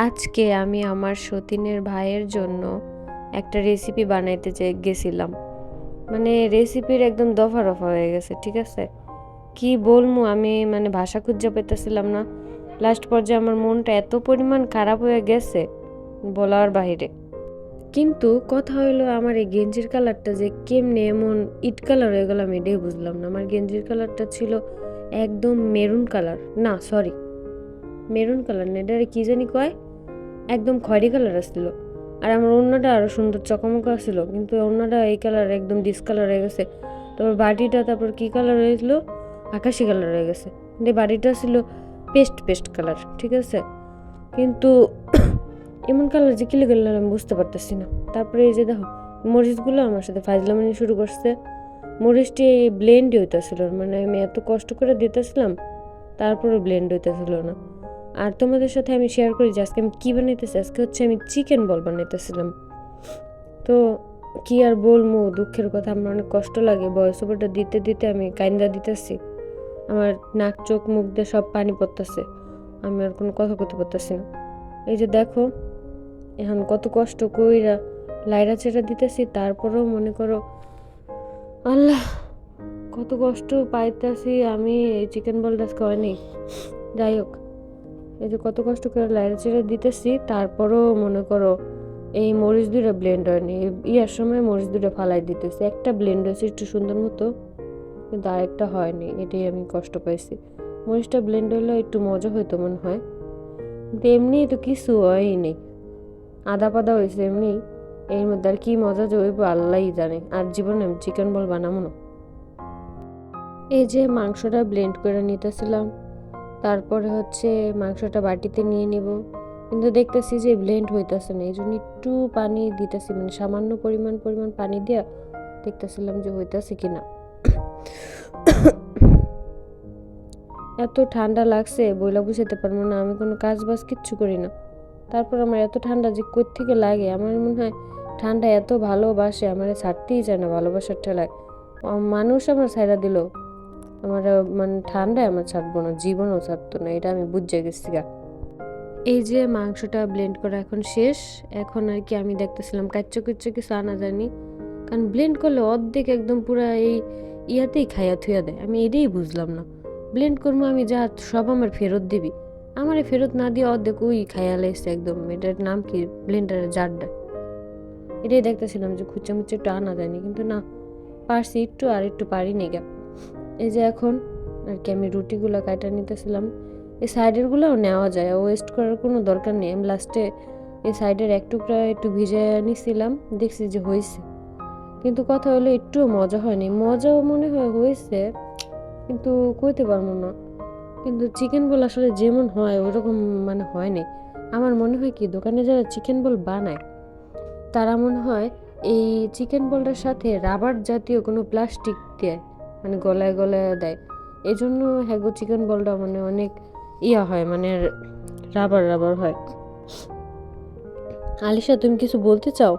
আজকে আমি আমার সতীনের ভাইয়ের জন্য একটা রেসিপি বানাইতে চে- গেছিলাম। মানে রেসিপির একদম দফা রফা হয়ে গেছে, ঠিক আছে? কি বলব আমি মানে ভাষা খুঁজে পেতেছিলাম না। লাস্ট পর্যায়ে আমার মনটা এত পরিমাণ খারাপ হয়ে গেছে বলার বাইরে কিন্তু কথা হলো আমার এই গেঞ্জির কালারটা যে কেমনে এমন ইট কালার হয়ে গেল আমি এটাই বুঝলাম না। আমার গেঞ্জির কালারটা ছিল একদম মেরুন কালার না সরি মেরুন কালার না এটা কি জানি কয়? একদম খয়েরি কালার আসছিল। আর আমার অন্যটা আরও সুন্দর চকমক ছিল কিন্তু অন্যটা এই কালার একদম ডিসকালার হয়ে গেছে। তারপর বাটিটা, তারপর কি কালার হয়েছিল? আকাশি কালার হয়ে গেছে। কিন্তু বাটিটা ছিল পেস্ট পেস্ট কালার, ঠিক আছে? কিন্তু এমন কালার যে কিলে গেল আমি বুঝতে পারতেছি না। তারপরে এই যে দেখো, মরিচগুলো আমার সাথে ফাজলামানি শুরু করছে। মরিচটি ব্লেন্ড হইতেছিল মানে আমি এত কষ্ট করে দিতেছিলাম তারপরে ব্লেন্ড হইতেছিল না। আর তোমাদের সাথে আমি শেয়ার করি যে আজকে আমি কী বানাইতেছি? আজকে হচ্ছে আমি চিকেন বল বানাইতেছিলাম। তো কি আর বলব, দুঃখের কথা, আমার অনেক কষ্ট লাগে। বয়স ওভারটা দিতে দিতে আমি কাইন্দা দিতেছি। আমার নাক, চোখ, মুখ দিয়ে সব পানি পড়তেছে। আমি আর কোনো কথা করতে পারতেছি না। এই যে দেখো, এখন কত কষ্ট কইরা লাইরা চেরা দিতেছি, তারপরেও মনে করো, আল্লাহ, কত কষ্ট পাইতেছি আমি, এই চিকেন বলটা আজকে হয়নি। যাই হোক। এই যে কত কষ্ট করে লাইরা চেরা দিতেছি, তারপরও মনে করো এই মরিচ দুটা ব্লেন্ড হয়নি। ইয়ার সময় মরিচ দুটা ফালাই দিতেছি। একটা ব্লেন্ড হয়েছে একটু সুন্দর মতো, কিন্তু আরেকটা হয়নি। এটাই আমি কষ্ট পাইছি। মরিচটা ব্লেন্ড হলে একটু মজা হইতো মনে হয়। কিন্তু এমনি তো কিছু হয়নি। আদা পাদা হয়েছে এমনি। এর মধ্যে আর কি মজা হইব আল্লাহই জানে। আর জীবনে আমি চিকেন বল বানাবো না। এই যে মাংসটা ব্লেন্ড করে নিতেছিলাম তারপরে হচ্ছে মাংসটা বাটিতে নিয়ে নিব। কিন্তু দেখতেছি যে ব্লেন্ড হইতেছে না এই জন্য একটু পানি দিতেছি মানে সামান্য পরিমাণ পরিমাণ পানি দিয়া দেখতেছিলাম যে হইতেছে কিনা। এত ঠান্ডা লাগছে, বইলা বুঝাতে পারব না, আমি কোনো কাজ বাজ কিচ্ছু করি না। তারপর আমার এত ঠান্ডা যে কই থেকে লাগে, আমার মনে হয় ঠান্ডা এত ভালোবাসে, আমার ছাড়তেই চায় না, ভালোবাসার ঠেলায়। মানুষ আমার ছাইরা দিল। আমার মানে ঠান্ডায় আমার ছাড়বো না, জীবনও ছাড়তো না, এটা আমি বুঝে গেছি এই যে মাংসটা ব্লেন্ড করা এখন শেষ, এখন আর কি আমি দেখতেছিলাম কাচ্চা কুচ্চা কিছু আনা জানি কারণ ব্লেন্ড করলে অর্ধেক একদম পুরা এই ইয়াতেই খাইয়া থুয়া দেয়, আমি এটাই বুঝলাম না। ব্লেন্ড করব আমি যা, সব আমার ফেরত দিবি। আমার ফেরত না দিয়ে অর্ধেক ওই খাইয়া লাইছে একদম, এটার নাম কি ব্লেন্ডারের জারটা এটাই দেখতেছিলাম যে খুচা মুচে একটু আনা যায়নি, কিন্তু না, পারছি একটু আর একটু পারি পারিনি গা। এই যে এখন আর কি আমি রুটিগুলো কাটা নিতেছিলাম, এই সাইডেরগুলোও নেওয়া যায় ওয়েস্ট করার কোনো দরকার নেই। আমি লাস্টে এই সাইডের এক টুকরা একটু ভিজে নিছিলাম, দেখছি যে হয়েছে কিন্তু কথা হলো একটুও মজা হয়নি। মজাও মনে হয় হয়েছে কিন্তু কইতে পারব না। কিন্তু চিকেন বল আসলে যেমন হয়, ওরকম মানে হয়নি আমার মনে হয় কি, দোকানে যারা চিকেন বল বানায়, তারা মনে হয় এই চিকেন বলটার সাথে রাবার জাতীয় কোনো প্লাস্টিক দেয় মানে গলায় গলায় দেয়। এই জন্য হ্যাগো চিকেন বলটা মানে অনেক ইয়া হয় মানে রাবার রাবার হয়। আলিশা, তুমি কিছু বলতে চাও?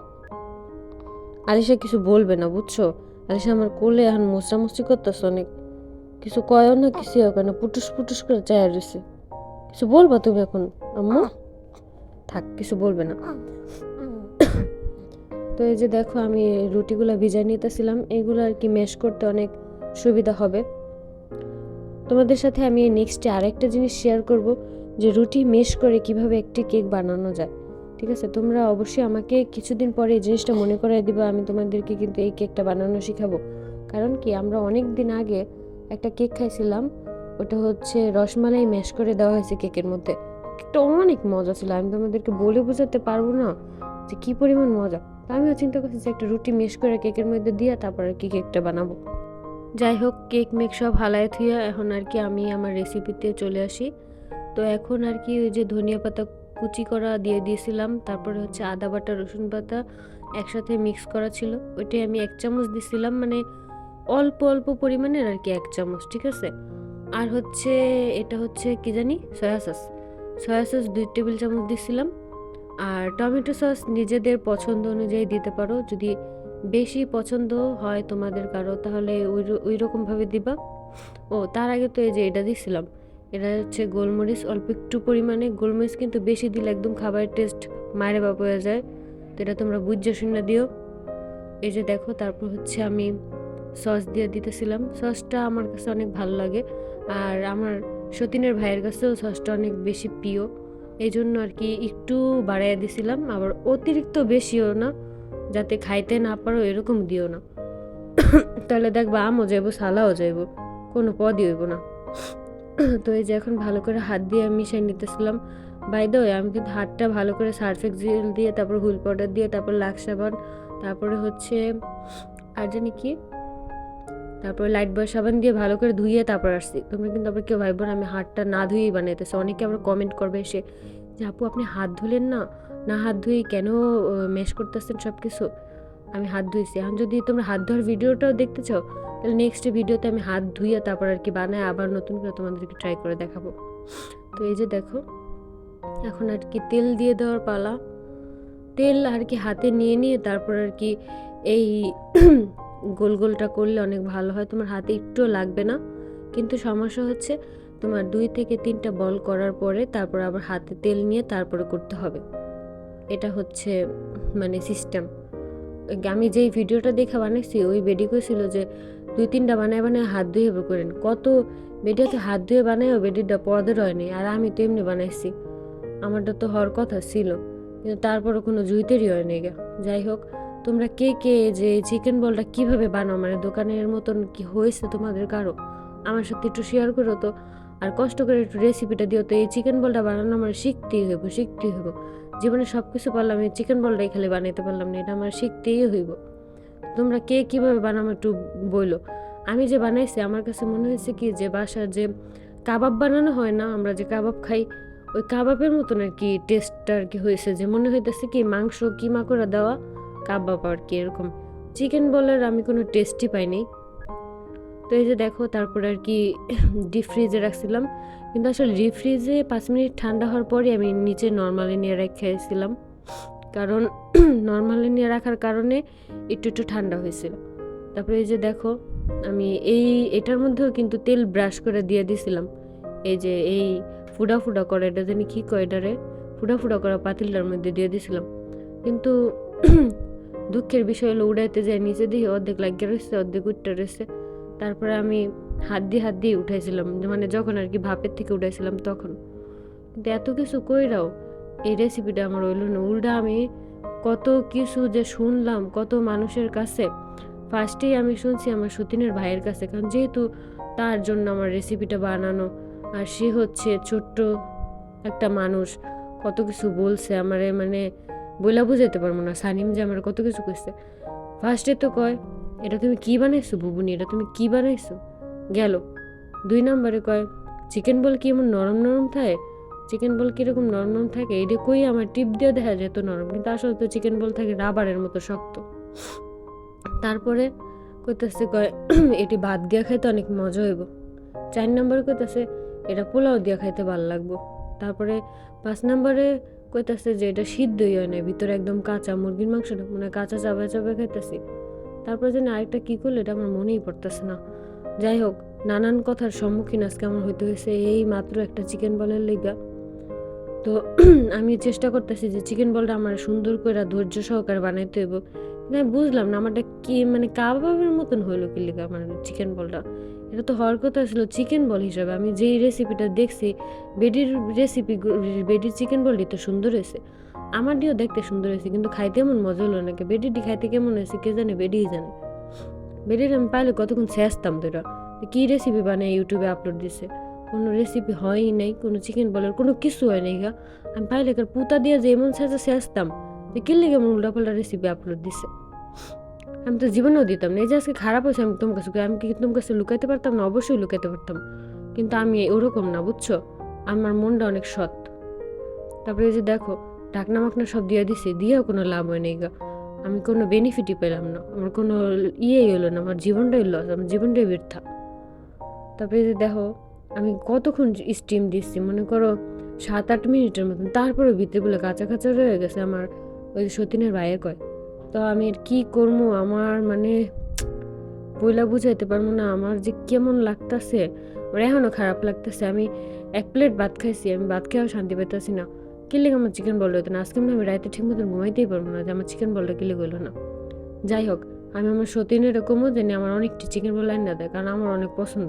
আলিশা কিছু বলবে না, বুঝছ? আলিশা আমার কোলে এখন মুচড়ামুচি করতেছে অনেক। কিছু কয়ও না, কিছু ওখানে পুটুস পুটুস করে চায় রয়েছে কিছু বলবা তুমি এখন, আম্মু? থাক, কিছু বলবে না। তো এই যে দেখো, আমি রুটিগুলো ভিজাই নিতেছিলাম। এগুলো আর কি মেশ করতে অনেক সুবিধা হবে। তোমাদের সাথে আমি নেক্সটে আরেকটা জিনিস শেয়ার করব, যে রুটি মেশ করে কীভাবে একটি কেক বানানো যায়। ঠিক আছে? তোমরা অবশ্যই আমাকে কিছুদিন পরে এই জিনিসটা মনে করাই দিবা, আমি তোমাদেরকে কিন্তু এই কেকটা বানানো শিখাবো। কারণ কি, আমরা অনেক দিন আগে একটা কেক খাইছিলাম, ওটা হচ্ছে রসমালাই ম্যাশ করে দেওয়া হয়েছে কেকের মধ্যে। কেকটা অনেক মজা ছিল, আমি তোমাদেরকে বলে বোঝাতে পারব না যে কি পরিমাণ মজা। আমিও চিন্তা করছি যে একটা রুটি মেশ করে কেকের মধ্যে দিয়ে তারপর আর কি কেকটা বানাবো। যাই হোক কেক মেক সব হালায় থুইয়া এখন আর কি আমি আমার রেসিপিতে চলে আসি। তো এখন আর কি ওই যে ধনিয়া পাতা কুচি করা দিয়ে দিয়েছিলাম, তারপরে হচ্ছে আদা বাটা, রসুন পাতা একসাথে মিক্স করা ছিল। ওইটাই আমি এক চামচ দিছিলাম মানে অল্প অল্প পরিমাণের আর কি এক চামচ, ঠিক আছে? আর হচ্ছে এটা হচ্ছে কি জানি? সয়া সস সয়া সস দুই টেবিল চামচ দিছিলাম। আর টমেটো সস নিজেদের পছন্দ অনুযায়ী দিতে পারো, যদি বেশি পছন্দ হয় তোমাদের কারও, তাহলে ওই ওই রকমভাবে দিবা। ও, তার আগে তো এই যে এটা দিছিলাম, এটা হচ্ছে গোলমরিচ, অল্প একটু পরিমাণে। গোলমরিচ কিন্তু বেশি দিলে একদম খাবারের টেস্ট মায়ের বাপ হয়ে যায়। তো এটা তোমরা বুঝে শুনে দিও। এই যে দেখো, তারপর হচ্ছে আমি সস দিয়ে দিতেছিলাম। সসটা আমার কাছে অনেক ভালো লাগে। আর আমার সতীনের ভাইয়ের কাছেও সসটা অনেক বেশি প্রিয়। এই জন্য আর কি একটু বাড়াইয়া দিছিলাম, আবার অতিরিক্ত বেশিও না। যাতে খাইতে না পারো, এরকম দিও না। তাহলে দেখবা আমও যাইব, সালাও যাইব, কোনো পদই হইব না। তো এই যে এখন ভালো করে হাত দিয়ে আমি মিশাই নিতেছিলাম। বাই আমি কিন্তু হাতটা ভালো করে সার্ফেক্স জেল দিয়ে, তারপর হুল পাউডার দিয়ে, তারপর লাক্স সাবান তারপরে হচ্ছে, আর জানি কি? তারপরে লাইট বয় সাবান দিয়ে ভালো করে ধুইয়ে তারপর আসছি। তোমরা কিন্তু আবার কেউ ভাইব না আমি হাতটা না ধুয়েই বানাইতেছি। অনেকে আবার কমেন্ট করবে এসে যে আপু, আপনি হাত ধুলেন না? না হাত ধুয়েই কেন মেশ করতেছেন সব কিছু আমি হাত ধুইছি। এখন যদি তোমরা হাত ধোয়ার ভিডিওটাও দেখতে চাও, তাহলে নেক্সট ভিডিওতে আমি হাত ধুইয়ে তারপর আর কি বানায় আবার নতুন করে তোমাদেরকে ট্রাই করে দেখাবো। তো এই যে দেখো, এখন আর কি তেল দিয়ে দেওয়ার পালা। তেল আর কি হাতে নিয়ে নিয়ে তারপর আর কি এই গোল গোলটা করলে অনেক ভালো হয়। তোমার হাতে একটুও লাগবে না। কিন্তু সমস্যা হচ্ছে তোমার দুই থেকে তিনটা বল করার পরে তারপর আবার হাতে তেল নিয়ে তারপরে করতে হবে। এটা হচ্ছে মানে সিস্টেম আমি যেই ভিডিওটা দেখে বানাইছি, ওই বেডি কইছিল যে দুই তিনটা বানায় বানায় হাত ধুয়ে করেন। কত বেডিতে হাত ধুয়ে বানায়ও বেডিটা পদের হয়নি, আর আমি তো এমনি বানাইছি। আমারটা তো হওয়ার কথা ছিল, কিন্তু তারপরে কোনো জুইতেরই হয়নি গা। যাই হোক, তোমরা কে কে যে চিকেন বলটা কীভাবে বানাও মানে দোকানের মতন কি হয়েছে তোমাদের কারও? আমার সাথে একটু শেয়ার করো তো। আর কষ্ট করে একটু রেসিপিটা দিও তো এই চিকেন বলটা বানানো আমার শিখতেই হইব শিখতেই হইব। জীবনে সব কিছু পারলাম, এই চিকেন বলটাই খালি বানাইতে পারলাম না, এটা আমার শিখতেই হইব। তোমরা কে কীভাবে বানাও একটু বইলো। আমি যে বানাইছি, আমার কাছে মনে হয়েছে কি যে বাসার যে কাবাব বানানো হয় না, আমরা যে কাবাব খাই, ওই কাবাবের মতন আর কি টেস্টটা আর কি হয়েছে যে মনে হইতেছে কি মাংস কিমা করে দেওয়া, কাবাব আর কি এরকম। চিকেন বলের আমি কোনো টেস্টই পাইনি। তো এই যে দেখো, তারপর আর কি ডিপ ফ্রিজে রাখছিলাম। কিন্তু আসলে ডিপ ফ্রিজে পাঁচ মিনিট ঠান্ডা হওয়ার পরে আমি নিচে নর্মালি নিয়ে রেখেছিলাম। কারণ নর্মালি নিয়ে রাখার কারণে একটু একটু ঠান্ডা হয়েছিল। তারপরে এই যে দেখো, আমি এই, এটার মধ্যেও কিন্তু তেল ব্রাশ করে দিয়ে দিছিলাম। এই যে এই ফুডা ফুডা করে, এটা জানি কী কয় এটারে? ফুডা ফুডা করা পাতিলটার মধ্যে দিয়ে দিছিলাম। কিন্তু দুঃখের বিষয় হলো, উড়াইতে যায় নিচে দিয়ে অর্ধেক লাগিয়ে রয়েছে অর্ধেক উঠতে রয়েছে তারপরে আমি হাত দিয়ে হাত দিয়ে উঠাইছিলাম মানে যখন আর কি ভাপের থেকে উঠাইছিলাম তখন। কিন্তু এত কিছু কইরাও এই রেসিপিটা আমার হইল না। উল্টা আমি কত কিছু যে শুনলাম, কত মানুষের কাছে ফার্স্টেই আমি শুনছি আমার সতীনের ভাইয়ের কাছে, কারণ যেহেতু তার জন্য আমার রেসিপিটা বানানো, আর সে হচ্ছে ছোট্ট একটা মানুষ, কত কিছু বলছে আমারে মানে বইলা বুঝাইতে পারব না। সানিম যে আমার কত কিছু কইছে। ফার্স্টে তো কয় এটা তুমি কি বানাইছো, বুবুনি? এটা তুমি কি বানাইছো? গেল। দুই নম্বরে কয় চিকেন বল কি এমন নরম নরম থাকে? চিকেন বল কীরকম নরম নরম থাকে? এটা কই আমার টিপ দিয়ে দেখা যেত নরম, কিন্তু আসলে তো চিকেন বল থাকে রাবারের মতো শক্ত। তারপরে কইতেছে কয়, এটি ভাত দিয়া খাইতে অনেক মজা হইব। চার নম্বরে কইতেছে, এটা পোলাও দিয়া খাইতে ভালো লাগবো। তারপরে পাঁচ নম্বরে কইতাছে যে, এটা সিদ্ধই হয় না, ভিতরে একদম কাঁচা মুরগির মাংসটা মানে কাঁচা চাপা চাপা খাইতেছি। তারপরে যেন আরেকটা কী করল, এটা আমার মনেই পড়তেছে না। যাই হোক, নানান কথার সম্মুখীন আজকে আমার হইতে হয়েছে, এই মাত্র একটা চিকেন বলের লেগা। তো আমি চেষ্টা করতেছি যে চিকেন বলটা আমার সুন্দর করে ধৈর্য সহকারে বানাইতে হইব। আমি বুঝলাম না, আমারটা কি মানে কাবাবের মতন হইল কি লেগা আমার চিকেন বলটা। এটা তো হওয়ার কথা ছিল চিকেন বল হিসাবে। আমি যেই রেসিপিটা দেখছি, বেডির রেসিপি বেডির চিকেন বলটি তো সুন্দর হয়েছে। আমার দিয়েও দেখতে সুন্দর হয়েছে, কিন্তু খাইতে এমন মজা হলো নাকি বেডিটি খাইতে কেমন হয়েছে কে জানে বেডিই জানে। বেডির আমি পাইলে কতক্ষণ শেষতাম তোরা কী রেসিপি বানিয়ে ইউটিউবে আপলোড দিছে। কোনো রেসিপি হয়ই নাই, কোনো চিকেন বলের কোনো কিছু হয় নাই গা। আমি পাইলে কার পুতা দিয়ে যে এমন শেষে শেষতাম যে কিনলে কেমন উল্টাপাল্টা রেসিপি আপলোড দিছে। আমি তো জীবনেও দিতাম না, এই যে আজকে খারাপ হয়েছে, আমি তোমার কাছে আমি কি তোমার কাছে লুকাইতে পারতাম না? অবশ্যই লুকাইতে পারতাম। কিন্তু আমি ওরকম না, বুঝছ? আমার মনটা অনেক সৎ। তারপরে এই যে দেখো ডাকনা মাকনা সব দিয়ে দিছে, দিয়েও কোনো লাভ হয় নাই গা। আমি কোনো বেনিফিটই পেলাম না। আমার কোনো ইয়েই হলো না, আমার জীবনটাই লস আমার জীবনটাই বৃথা। তারপরে যে দেখো, আমি কতক্ষণ স্টিম দিচ্ছি, মনে করো সাত আট মিনিটের মতন। তারপরে ভিতরেগুলো কাঁচা কাঁচা রয়ে গেছে, আমার ওই সতীনের বাইরে কয়। তো আমি আর কী করব? আমার মানে বইলা বুঝাইতে পারব না, আমার যে কেমন লাগতাছে। আমার এখনও খারাপ লাগতেছে। আমি এক প্লেট ভাত খাইছি, আমি ভাত খেয়েও শান্তি পাইতেছি না। কিলে আমার চিকেন বল হইতো না আজকে মনে আমি রাতে ঠিক মতন ঘুমাইতেই পারব না, যে আমার চিকেন বলটা কিলে গেলো না। যাই হোক, আমি আমার সতীন এরকমও জানি আমার অনেকটি চিকেন বল আইন দেয়, কারণ আমার অনেক পছন্দ।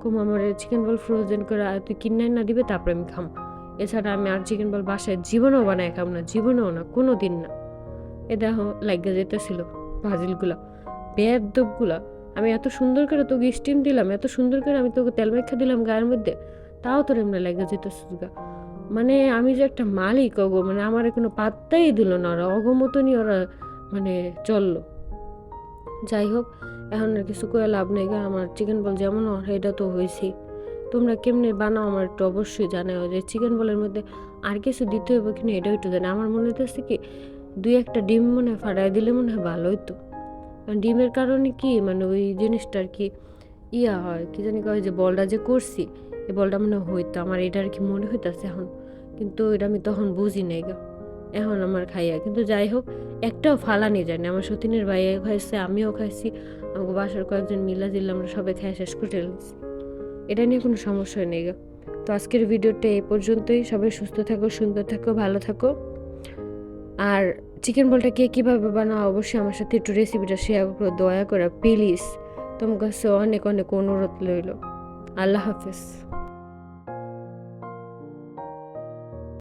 কম আমার চিকেন বল ফ্রোজেন করে তুই কিনে না দিবে, তারপরে আমি খাম। এছাড়া আমি আর চিকেন বল বাসায় জীবনেও বানাই খাম না, জীবনেও না কোনো দিন না। এ দেখো লাগা যেতেছিল ভাজিলগুলা বেদবগুলা আমি এত সুন্দর করে তোকে স্টিম দিলাম, এত সুন্দর করে আমি তোকে তেল মেখা দিলাম গায়ের মধ্যে, তাও তোর এমনি লাগে যেতেছিল গা। মানে আমি যে একটা মালিক অগো মানে আমার কোনো পাত্তাই দিল না ওরা, অগমতনই ওরা মানে চলল। যাই হোক, এখন আর কিছু করে লাভ নেই আমার চিকেন বল যেমন এটা তো হয়েছি তোমরা কেমনে বানাও আমার একটু অবশ্যই জানাও যে চিকেন বলের মধ্যে আর কিছু দিতে হবে কিনা, এটাও একটু জানে আমার মনে হচ্ছে কি, দুই একটা ডিম মনে হয় ফাটাই দিলে মনে হয় ভালো হতো ডিমের কারণে কি মানে ওই জিনিসটা কি ইয়া হয়, কি জানি কয় যে বলটা যে করছি এই বলটা মনে হইতো, আমার এটা আর কি মনে হইতাছে এখন। কিন্তু এটা আমি তখন বুঝি নাই গা। এখন আমার খাইয়া। কিন্তু যাই হোক একটাও ফালানি যায় না আমার সতীনের ভাইয়া খাইছে, আমিও খাইছি। আমাকে বাসার কয়েকজন মিলা দিলে আমরা সবাই খাই শেষ করে ফেলেছি। এটা নিয়ে কোনো সমস্যা নেই গা। তো আজকের ভিডিওটা এই পর্যন্তই। সবাই সুস্থ থাকো, সুন্দর থাকো, ভালো থাকো। আর চিকেন বলটা কে কীভাবে বানাও, অবশ্যই আমার সাথে একটু রেসিপিটা শেয়ার করো, দয়া করে প্লিজ তোমার কাছে অনেক অনেক অনুরোধ রইল। আল্লাহ হাফেজ।